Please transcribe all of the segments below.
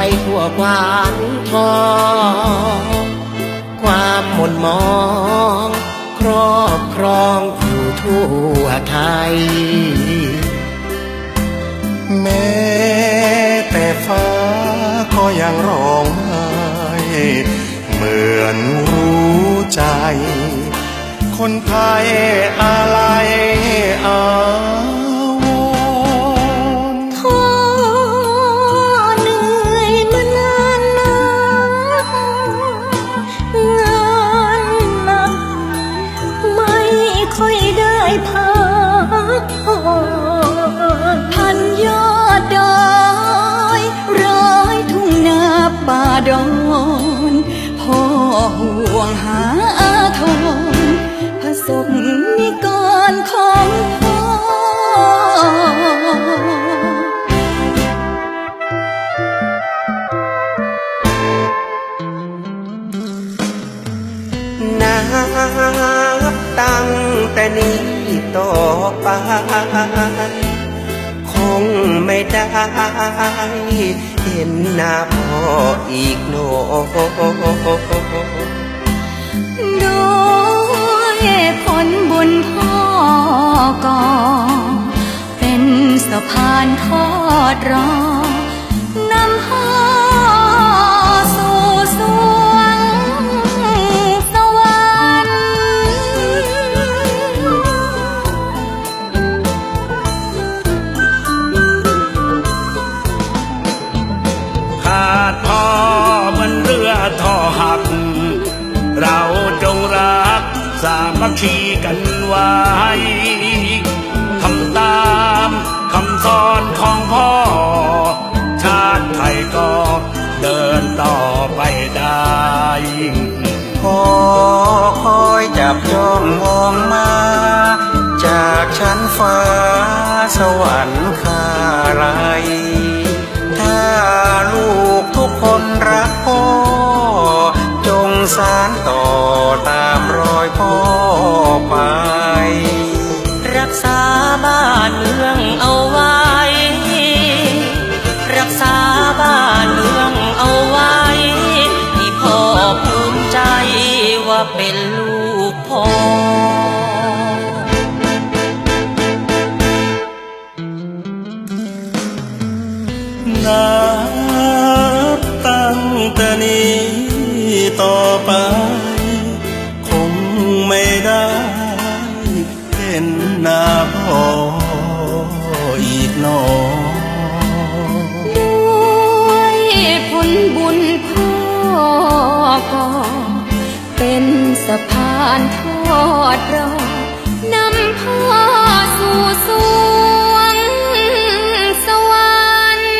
ไปทั่วกวานทองความหม่นมอง ครอบครองผู้ทั่วไทย แม้แต่ฟ้าก็ยังร้องไห้เหมือนรู้ใจ คนไทยอะไร สมนิกรของพ่อนับตั้งแต่นี้ต่อไป คงไม่ได้เห็นหน้าพ่ออีกโนด้วย ผลบุญพ่อก่อเป็นสะพานทอดรอ สามัคคีกันไว้ทำตามคำสอนของพ่อ ชาติไทยก็เดินต่อไปได้พอคอยจับจ้องมองมา จากชั้นฟ้าสวรรค์คาไรถ้าลูกทุกคนรักพ่อ จงสารต่อตา อยพ่อไป รักษาบ้านเมืองเอาไว้ รักษาบ้านเมืองเอาไว้ให้พ่อภูมิใจว่าเป็นลูกพ่อนับตั้งแต่นี้ ผลบุญพ่อก่อเป็นสะพานทอดรอนำพ่อสู่สวงสวรรค์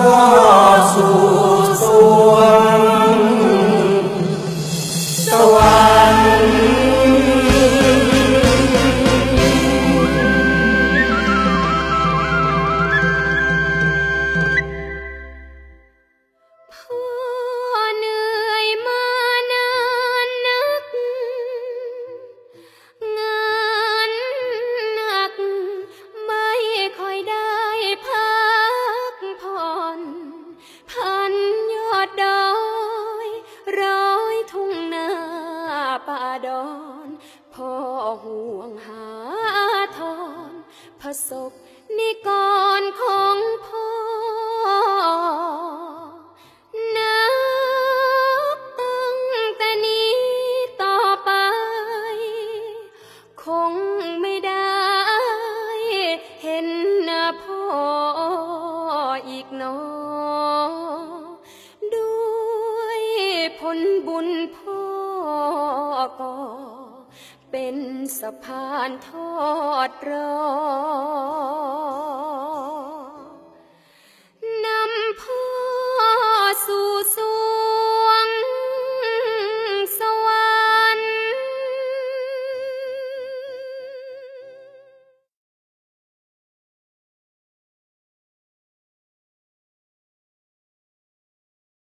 พ่ ดอนพ่อห่วงหาทอนผสบนิกรของพ่อนับตั้งแต่นี้ต่อไป คงไม่ได้เห็นหน้าพ่ออีกนอด้วยผลบุญพ่อ ก็เป็นสะพานทอดรอ